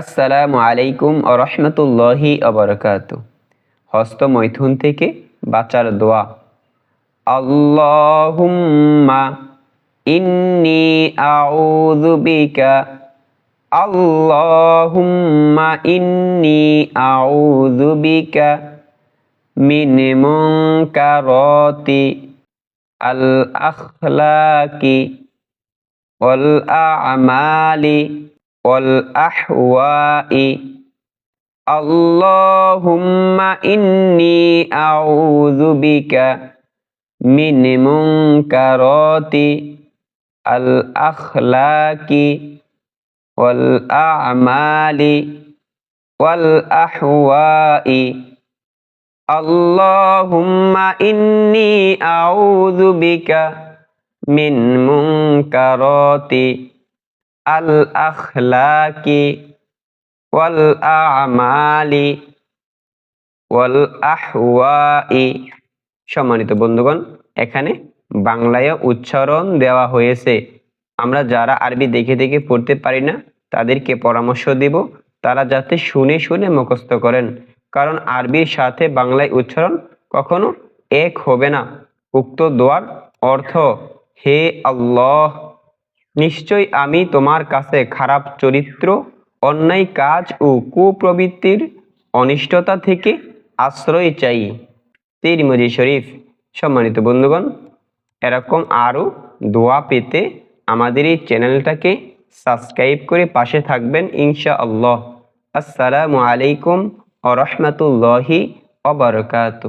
আসসালামু আলাইকুম ও রহমতুল্লাহি হস্ত মৈথুন থেকে বাঁচার দোয়া। আল্লাহুম্মা ইন্নি আউযু বিকা। আল্লাহুম্মা ইন্নি আউযু বিকা মিন মুনকারাতি আল আখলাকি ওয়াল আ'মালি والأحواء. اللهم إني أعوذ بك من منكرات الأخلاق والأعمال والأحواء. اللهم إني أعوذ بك من منكرات আল আখলাকি ওয়াল আমালি ওয়াল আহওয়াই সম্মানিত বন্ধুগণ, এখানে বাংলায় উচ্চারণ দেওয়া হয়েছে। আমরা যারা আরবি দেখে দেখে পড়তে পারি না, তাদেরকে পরামর্শ দিব। তারা যাতে শুনে শুনে মুখস্থ করেন। কারণ আরবির সাথে বাংলায় উচ্চারণ কখনো এক হবে না। উক্ত দোয়ার অর্থ, হে আল্লাহ নিশ্চয় আমি তোমার কাছে খারাপ চরিত্র, অন্যায় কাজ ও কুপ্রবৃত্তির অনিষ্টতা থেকে আশ্রয় চাই। তিরমজি শরীফ, সম্মানিত বন্ধুগণ, এরকম আরও দোয়া পেতে আমাদের এই চ্যানেলটাকে সাবস্ক্রাইব করে পাশে থাকবেন ইনশা আল্লাহ আসসালামু আলাইকুম আ রহমতুল্লাহি অবরকাত